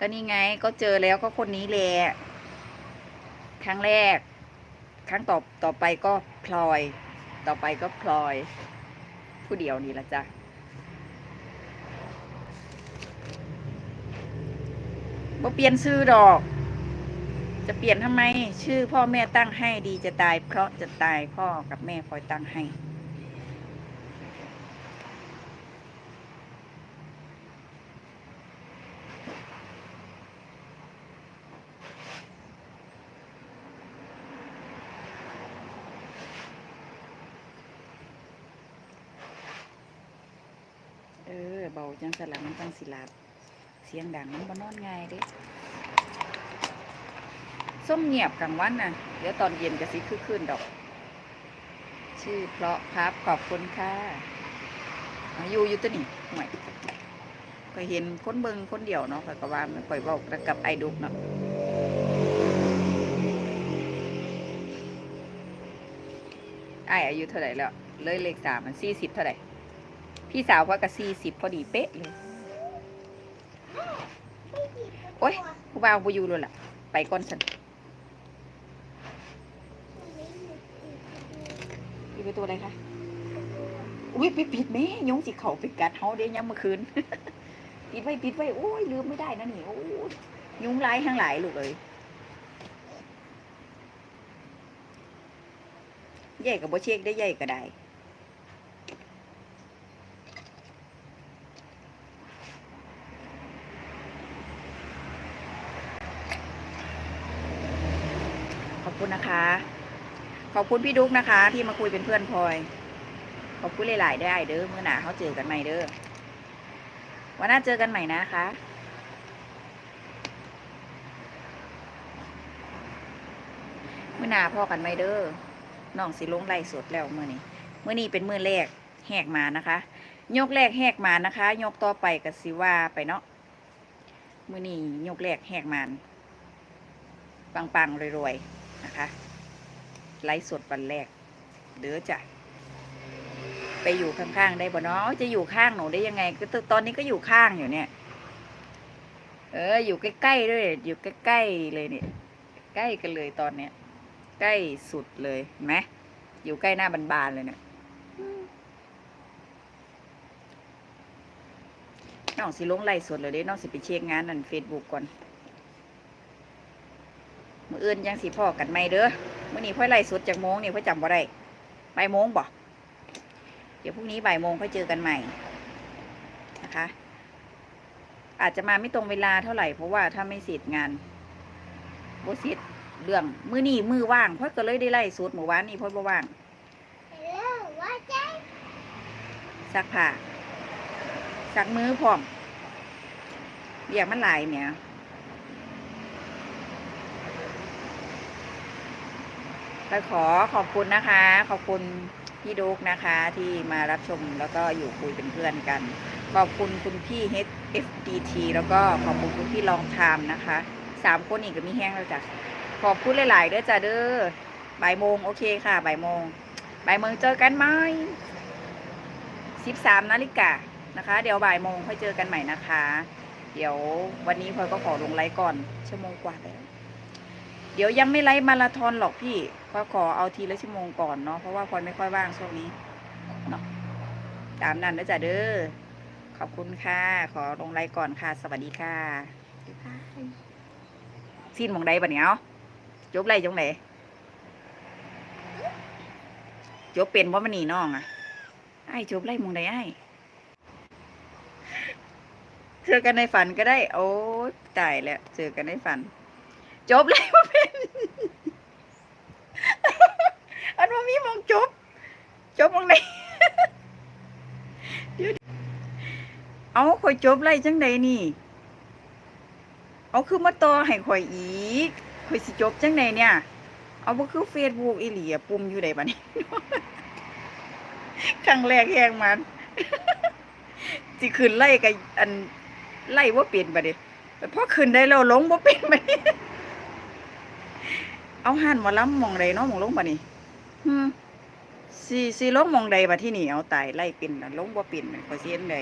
ก็นี่ไงก็เจอแล้วก็คนนี้แหละครั้งแรก ครั้งต่อต่อไปก็พลอย ต่อไปก็พลอย ผู้เดียวนี่ละจ้ะบ่เปลี่ยนชื่อดอก จะเปลี่ยนทำไม ชื่อพ่อแม่ตั้งให้ดีจะตาย เพราะจะตายพ่อกับแม่พลอยตั้งให้ เบาจังสลับมันตั้งสิลาบเสียงดังมันบ่นอนง่ายเด้ส้มเงียบกลางวันน่ะ เดี๋ยวตอนเย็นจะสิคือคืนดอก ชื่อเพราะครับขอบคุณค่ะอายุอยู่ตัวนี่ห่วยก็เห็นคนเบิงคนเดียวเนาะก็ว่ามันค่อยเว้ากับไอ้ดุกเนาะไออายุเท่าไหร่แล้ว เลยเลขสามมันสี่สิบเท่าไหร่ พี่สาวพ่อกับสี่สิบพอดีเป๊ะเลยโอ๊ยผู้บ่าวผู้อยู่เลยล่ะ ไปก่อนฉันปิดประตูอะไรคะอุ้ยปิดปิดแม่ยงสิเขาไปกัดเฮาเด้ยังเมื่อคืนปิดไว้ปิดไว้โอ้ยลืมไม่ได้นะนี่โอ้ยยุงลายทั้งหลายลูกเอ้ยใหญ่กับบเช็คได้ใหญ่ก็ได้ คุณนะคะ ขอบคุณพี่ดุ๊กนะคะ ที่มาคุยเป็นเพื่อนพลอย ขอบคุณหลายๆได้เด้อเมื่อหนาเขาเจอกันใหม่เด้อวันหน้าเจอกันใหม่นะคะเมื่อหนาพ่อกันไหมเด้อน้องสิลงไล่สดแล้วเมื่อนี้เมื่อนี้เป็นมือแรกแหกมานะคะ ยกแรกแหกมานะคะ ยกต่อไปกับสิว่าไปเนาะมือนี้ยกแรกแหกมานปังๆรวยๆ นะคะ ไลฟ์สดวันแรก เด้อจะไปอยู่ข้างๆได้บ่เนาะจะอยู่ข้างหนูได้ยังไงก็ตอนนี้ก็อยู่ข้างอยู่เนี่ย เออ อยู่ใกล้ๆด้วย อยู่ใกล้ๆเลยเนี่ย ใกล้กันเลยตอนเนี้ย ใกล้สุดเลยเห็นไหมอยู่ใกล้หน้าบานๆเลยเนี่ยน้องสิลงไล่สดเลยเด้น้องสิไปเช็คงานนั่นเฟซบุ๊กก่อน มืออื่นยังสิพ่อกันไหมเด้อมื่อนี้พ่อไล่สดจากโมงนี่พ่อจำบ่ได้บ่ายโมงบ่เดี๋ยวพรุ่งนี้บ่ายโมงค่อยเจอกันใหม่นะคะ อาจจะมาไม่ตรงเวลาเท่าไหร่เพราะว่าถ้าไม่เสร็จงานบ่เสร็จเรื่องมือนี่มือว่างพ่อก็เลยได้ไล่สดหมู่วานนี่พ่อบ่ว่างซักผ้าซักมือพร้อมเรียกมันหลายเนี่ย ก็ขอขอบคุณนะคะ ขอบคุณพี่ดุกนะคะที่มารับชมแล้วก็อยู่คุยเป็นเพื่อนกัน ขอบคุณคุณพี่ HFDT แล้วก็ขอบคุณคุณพี่ลองไทม์นะคะสามคนอีกก็มีแห้งแล้วจ้ะขอบคุณหลายๆเด้อจ้ะเด้อบ่ายโมงโอเคค่ะบ่ายโมงบ่ายโมงเจอกันไหมสิบสามนาฬิกานะคะ เดี๋ยวบ่ายโมงค่อยเจอกันใหม่นะคะ เดี๋ยววันนี้พลอยก็ขอลงไลฟ์ก่อนชั่วโมงกว่าแล้ว เดี๋ยวยังไม่ไลฟ์มาราธอนหรอกพี่ก็ขอเอาทีละชั่วโมงก่อนเนาะเพราะว่าพลอยไม่ค่อยว่างช่วงนี้เนาะตามนั้นนะจ๊ะเด้อขอบคุณค่ะ ขอลงไลฟ์ก่อนค่ะ สวัสดีค่ะสิ้นมองใดบัดเนี้ยเอาจบไลฟ์จงไหนจบเป็นว่ามันหนีน้องอะไอ้จบไลฟ์มองใดไอ้เจอกันในฝันก็ได้ โอ้ตายแล้วเจอกันในฝัน จบเลยว่าเป็นอันว่ามีมองจบ จบมองไหนเดี๋ยวเอาข่อยจบไรจังใดนี่ เอาคือมาต่อให้ข่อยอีกข่อยสิจบจังใดเนี่ย เอาบ่คือเฟซบุ๊กอีหลีอะปุ่มอยู่ใดบัดนี้ครั้งแรกแหงมันสิขึ้นไล่กับอันไล่ว่าเป็นบัดนี้แต่พอขึ้นได้แล้วลงบ่เป็นบัดนี้ เอาหันหมาล้ำหมองใดเนาะหมองลงบ่นี่ฮึมสีสีลงหมองใดบัดที่นี่เอาตายไล่เป็นน่ะลงบ่เป็นน่ะขอยสิเห็นใด